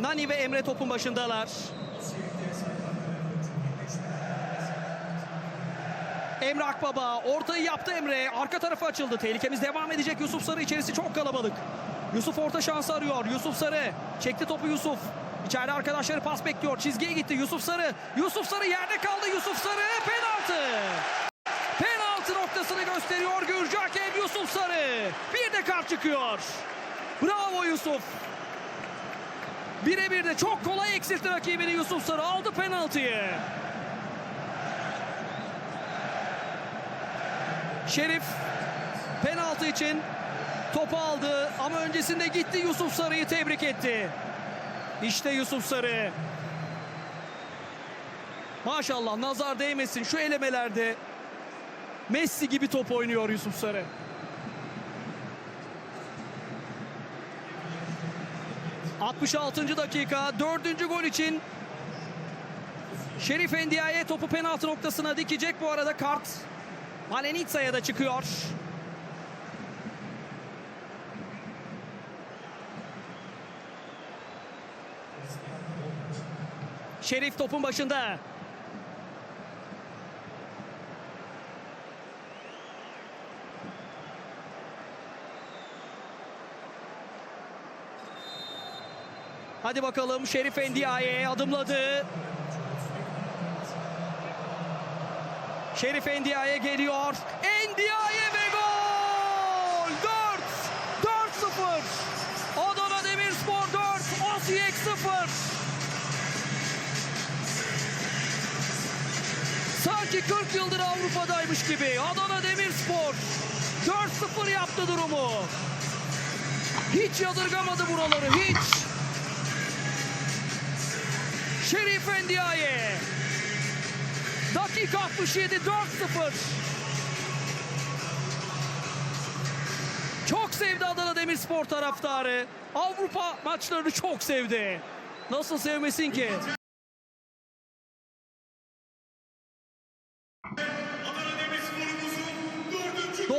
Nani ve Emre topun başındalar. Emre Akbaba ortayı yaptı Emre. Arka tarafa açıldı. Tehlikemiz devam edecek. Yusuf Sarı içerisi çok kalabalık. Yusuf orta şansı arıyor. Yusuf Sarı çekti topu Yusuf. İçeride arkadaşları pas bekliyor. Çizgiye gitti Yusuf Sarı. Yusuf Sarı yerde kaldı. Yusuf Sarı penaltı. Penaltı noktasını gösteriyor Gürcü hakem Yusuf Sarı. Bir de kart çıkıyor. Bravo Yusuf. Birebir de çok kolay eksiltti rakibini Yusuf Sarı. Aldı penaltıyı. Şerif penaltı için topu aldı ama öncesinde gitti Yusuf Sarı'yı tebrik etti. İşte Yusuf Sarı. Maşallah nazar değmesin şu elemelerde Messi gibi top oynuyor Yusuf Sarı. ...66. dakika... ...dördüncü gol için... ...Şerif Endiaye topu penaltı noktasına dikecek... ...bu arada kart... ...Malenitsa'ya da çıkıyor. Şerif topun başında. Hadi bakalım Şerif Endiaye adımladı. Şerif Endiaye geliyor. Endiaye ve gol! 4! 4-0! Adana Demirspor 4, Osijek 0. Sanki 40 yıldır Avrupa'daymış gibi. Adana Demirspor 4-0 yaptı durumu. Hiç yadırgamadı buraları, hiç. Şerif Endiaye. Dakika 67 4-0. Çok sevdi Adana Demirspor taraftarı. Avrupa maçlarını çok sevdi. Nasıl sevmesin ki?